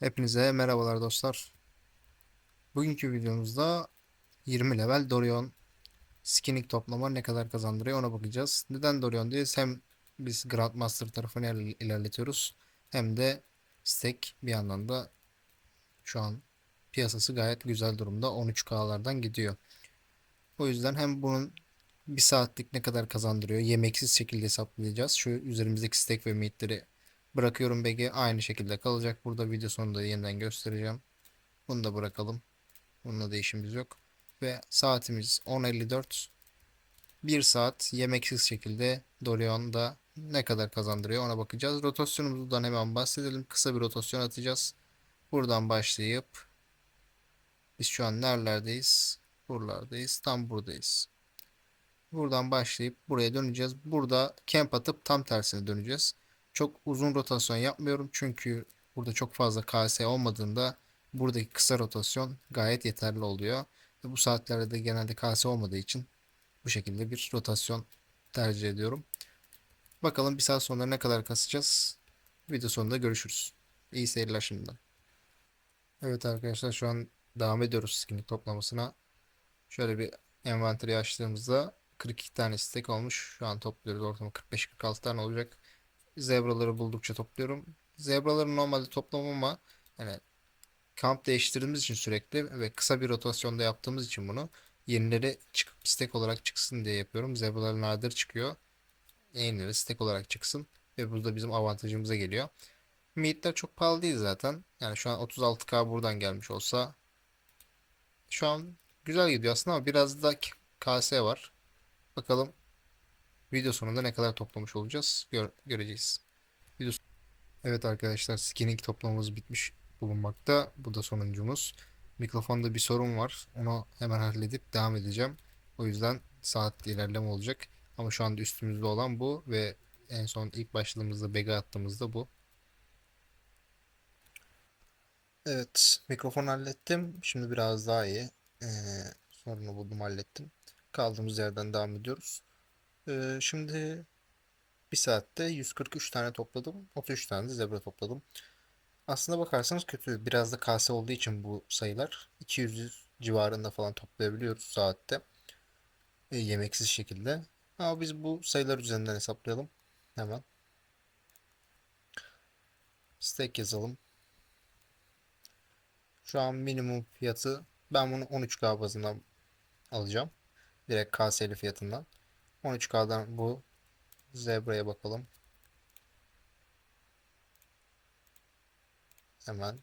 Hepinize merhabalar dostlar. Bugünkü videomuzda 20 level Dorion skinning toplama ne kadar kazandırıyor ona bakacağız. Neden Dorion diye hem biz Grandmaster tarafını iler- ilerletiyoruz hem de stack bir yandan da şu an piyasası gayet güzel durumda 13K'lardan gidiyor. O yüzden hem bunun bir saatlik ne kadar kazandırıyor yemeksiz şekilde hesaplayacağız. Şu üzerimizdeki stack ve meatleri Bırakıyorum BG aynı şekilde kalacak. Burada video sonunda yeniden göstereceğim. Bunu da bırakalım. Bununla değişimimiz yok. Ve saatimiz 10.54. 1 saat yemeksiz şekilde Dorion'da ne kadar kazandırıyor ona bakacağız. Rotasyonumuzdan hemen bahsedelim. Kısa bir rotasyon atacağız. Buradan başlayıp biz şu an nerelerdeyiz? Buralardayız. Tam buradayız. Buradan başlayıp buraya döneceğiz. Burada camp atıp tam tersine döneceğiz. Çok uzun rotasyon yapmıyorum çünkü burada çok fazla KS olmadığında buradaki kısa rotasyon gayet yeterli oluyor. Ve bu saatlerde de genelde KS olmadığı için bu şekilde bir rotasyon tercih ediyorum. Bakalım bir saat sonra ne kadar kasacağız. Video sonunda görüşürüz. İyi seyirler şimdiden. Evet arkadaşlar şu an devam ediyoruz skinlik toplamasına. Şöyle bir envanteri açtığımızda 42 tane stack olmuş. Şu an topluyoruz ortalama 45-46 tane olacak zebraları buldukça topluyorum. Zebraları normalde toplamam ama yani kamp değiştirdiğimiz için sürekli ve kısa bir rotasyonda yaptığımız için bunu yenileri çıkıp stack olarak çıksın diye yapıyorum. Zebralar nadir çıkıyor. Yenileri stack olarak çıksın ve bu da bizim avantajımıza geliyor. Meatler çok pahalı değil zaten. Yani şu an 36k buradan gelmiş olsa şu an güzel gidiyor aslında ama biraz da KS var. Bakalım Video sonunda ne kadar toplamış olacağız gör- göreceğiz. Video evet arkadaşlar skinning toplamamız bitmiş bulunmakta. Bu da sonuncumuz. Mikrofonda bir sorun var. Onu hemen halledip devam edeceğim. O yüzden saat ilerleme olacak. Ama şu anda üstümüzde olan bu ve en son ilk başladığımızda bega attığımızda bu. Evet, mikrofonu hallettim. Şimdi biraz daha iyi. Ee, sorunu buldum, hallettim. Kaldığımız yerden devam ediyoruz. Şimdi bir saatte 143 tane topladım. 33 tane de zebra topladım. Aslında bakarsanız kötü. Biraz da kase olduğu için bu sayılar 200 civarında falan toplayabiliyoruz saatte. E, yemeksiz şekilde. Ama biz bu sayılar üzerinden hesaplayalım. Hemen. Stack yazalım. Şu an minimum fiyatı ben bunu 13K bazından alacağım. Direkt KS'li fiyatından. 13K'dan bu zebraya bakalım. Hemen.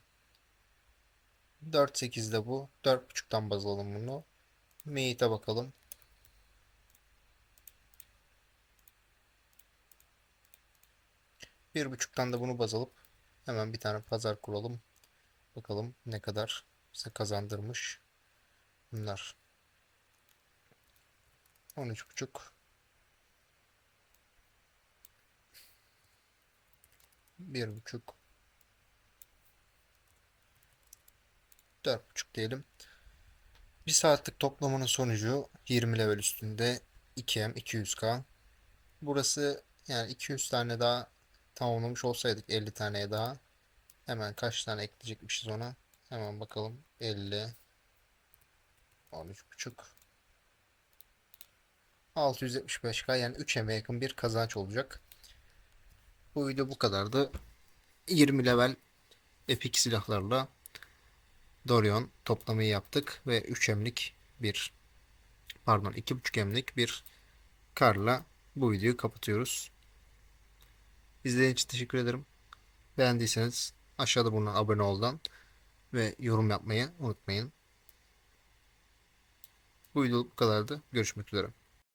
4.8'de bu. 4.5'tan baz alalım bunu. Meet'e bakalım. Bir buçuktan da bunu baz alıp hemen bir tane pazar kuralım. Bakalım ne kadar bize kazandırmış. Bunlar. 13.5 bir buçuk dört buçuk diyelim. Bir saatlik toplamanın sonucu 20 level üstünde 2M 200K. Burası yani 200 tane daha tamamlamış olsaydık 50 taneye daha hemen kaç tane ekleyecekmişiz ona hemen bakalım 50 13.5 675K yani 3M'e yakın bir kazanç olacak. Bu video bu kadardı. 20 level epik silahlarla Dorion toplamayı yaptık ve 3 emlik bir pardon 2.5 emlik bir karla bu videoyu kapatıyoruz. İzlediğiniz için teşekkür ederim. Beğendiyseniz aşağıda bulunan abone oldan ve yorum yapmayı unutmayın. Bu video bu kadardı. Görüşmek üzere.